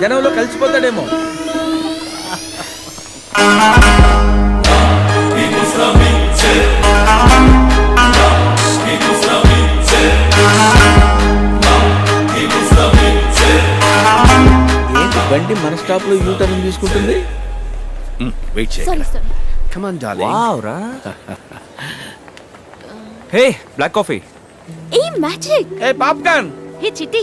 జనంలో కలిసిపోతాడేమో బండి మన స్టాప్ లో యూ టర్న్ తీసుకుంటుంది వెయిట్ చేయాలి hey black coffee a magic a popcorn hey Chitti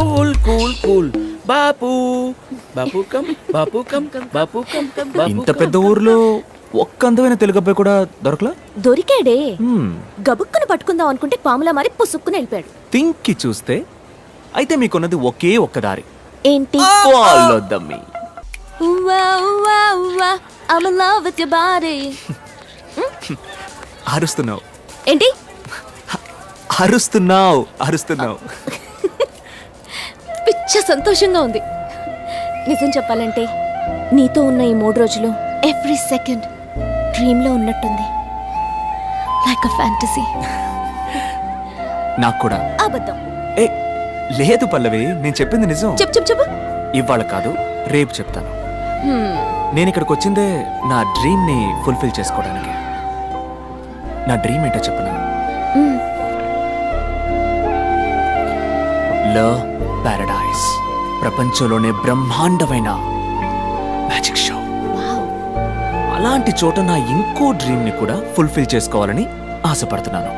cool cool cool Bapu Bapu come Bapu ఇంత పెద్ద ఊర్లో ఒక్క అందమైన తెలుగు అబ్బాయి కూడా దొరకలా దొరికాడే గబుక్కును పట్టుకుందాం అనుకుంటే పాముల మరి పుసుక్కుని వెళ్ళిపోయాడు తింకి చూస్తే అయితే మీకున్నది ఒకే ఒక్క దారి ఏంటి ఫాలో అరుస్తున్నావు ఏంటి అరుస్తున్నావు అరుస్తున్నావు పిచ్చ సంతోషంగా ఉంది నిజం చెప్పాలంటే నీతో ఉన్న ఈ మూడు రోజులు ఎవ్రీ సెకండ్ డ్రీమ్లో ఉన్నట్టుంది లైక్ ఫ్యాంటసీ నాకు కూడా అబద్ధం ఏ లేదు పల్లవి నేను చెప్పింది నిజం చెప్పు చెప్పు చెప్పు ఇవాళ కాదు రేపు చెప్తాను hmm. నేను ఇక్కడికి వచ్చిందే నా డ్రీమ్ని ఫుల్ఫిల్ చేసుకోవడానికి నా డ్రీమ్ ఏంటో చెప్పను hmm. లవ్ ప్యారడా ప్రపంచంలోనే బ్రహ్మాండమైన మ్యాజిక్ షో అలాంటి చోట నా ఇంకో డ్రీమ్ని కూడా ఫుల్ఫిల్ చేసుకోవాలని ఆశపడుతున్నాను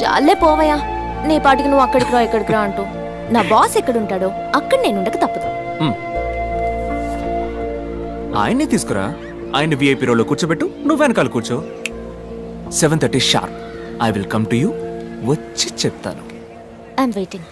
చాలే పోవయా నీ పాటికి నువ్వు అక్కడికి రా ఇక్కడికి రా అంటూ నా బాస్ ఎక్కడుంటాడో అక్కడ నేను ఉండక తప్పదు ఆయన్నే తీసుకురా ఆయన విఐపి రోలో కూర్చోబెట్టు నువ్వు వెనకాల కూర్చో seven thirty sharp I will come to you వచ్చి చెప్తాను I'm waiting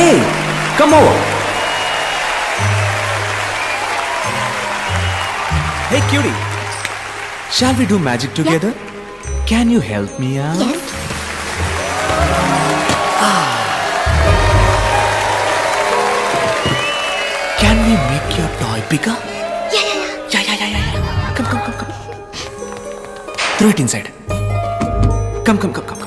Hey, come over. Hey, cutie. Shall we do magic together? Can you help me out? Ah. Can we make your toy bigger? Yeah, yeah, yeah. Yeah, yeah, yeah, yeah. yeah. Come, come, come, come. Throw it inside. Come, come, come, come.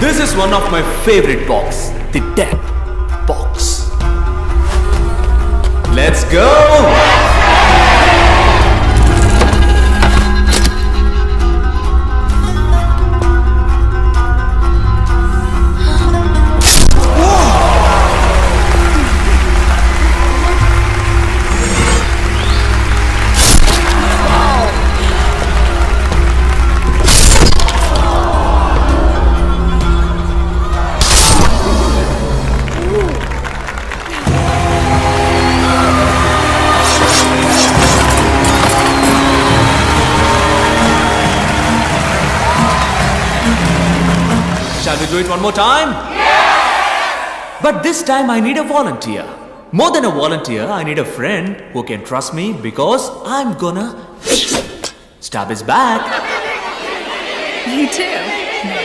This is one of my favorite box, the death box. Let's go! do it one more time? Yes! But this time I need a volunteer. More than a volunteer, I need a friend who can trust me because I'm gonna stab his back. You too.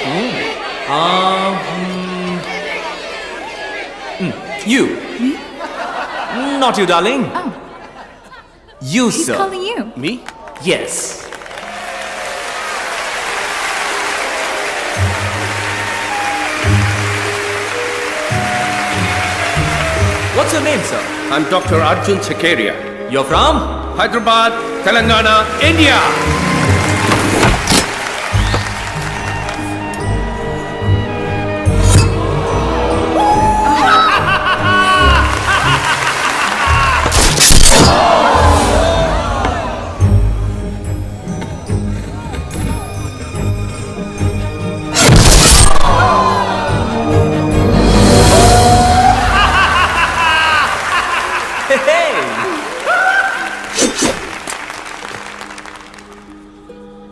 Mm. Um, hmm. mm. You. Me. Hmm? Not you, darling. Oh. You, He's sir. calling you. Me? Yes. What's your name, sir? I'm Dr. Arjun Sakaria. You're from? Hyderabad, Telangana, India.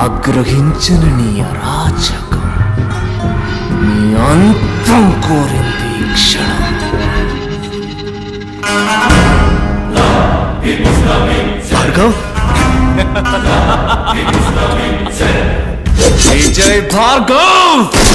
ఆగ్రహించిన నీ అరాచకం నీ అంతం కోరింది క్షణం భార్గవ్ విజయ్ భార్గవ్